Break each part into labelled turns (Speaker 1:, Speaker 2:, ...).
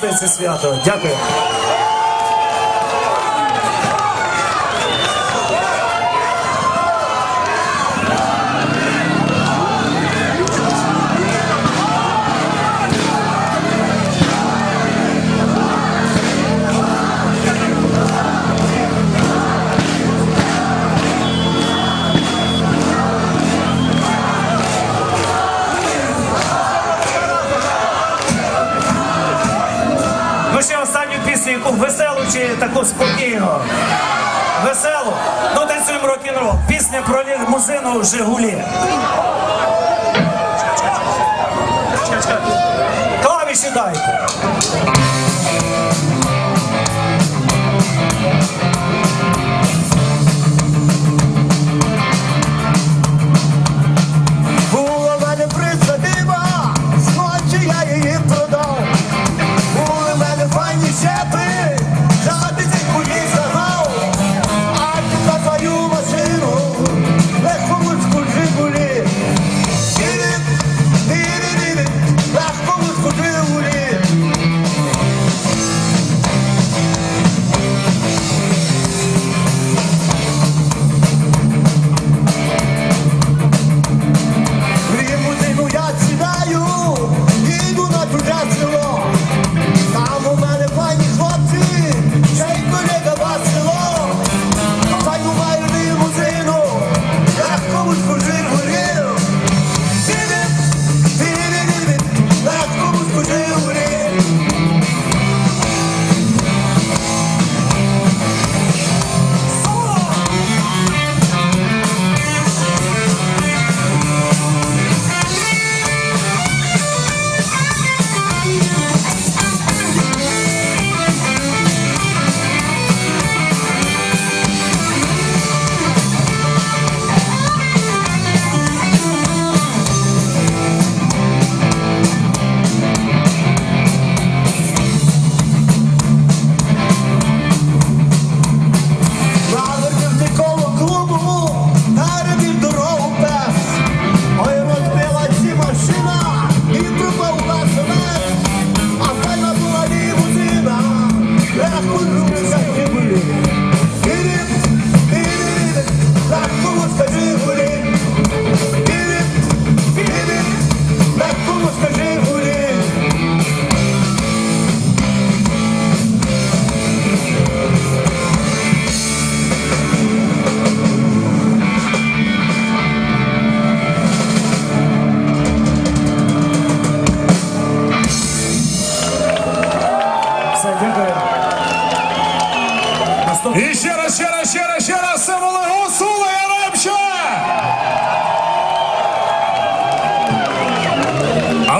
Speaker 1: це свято. Дякую. Яку веселу чи таку спокійну. Веселу. Ну танцюємо рок-н-рол. Пісня про лімузину Жигулі. Клавіші дайте.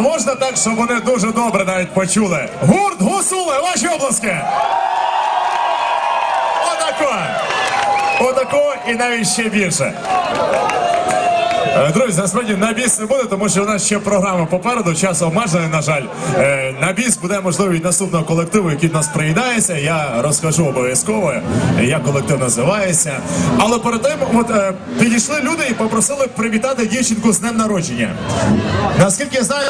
Speaker 2: Можна так, щоб вони дуже добре навіть почули? Гурт Гусули, ваші обласки! Отако! Отако і навіть ще більше. Е, Друзі, насправді на біс не буде, тому що у нас ще програма попереду, час обмежений, на жаль. Е, На біс буде можливо від наступного колективу, який до нас приєднається. Я розкажу обов'язково, як колектив називається. Але перед тим, от е, підійшли люди і попросили привітати дівчинку з днем народження. Наскільки я знаю.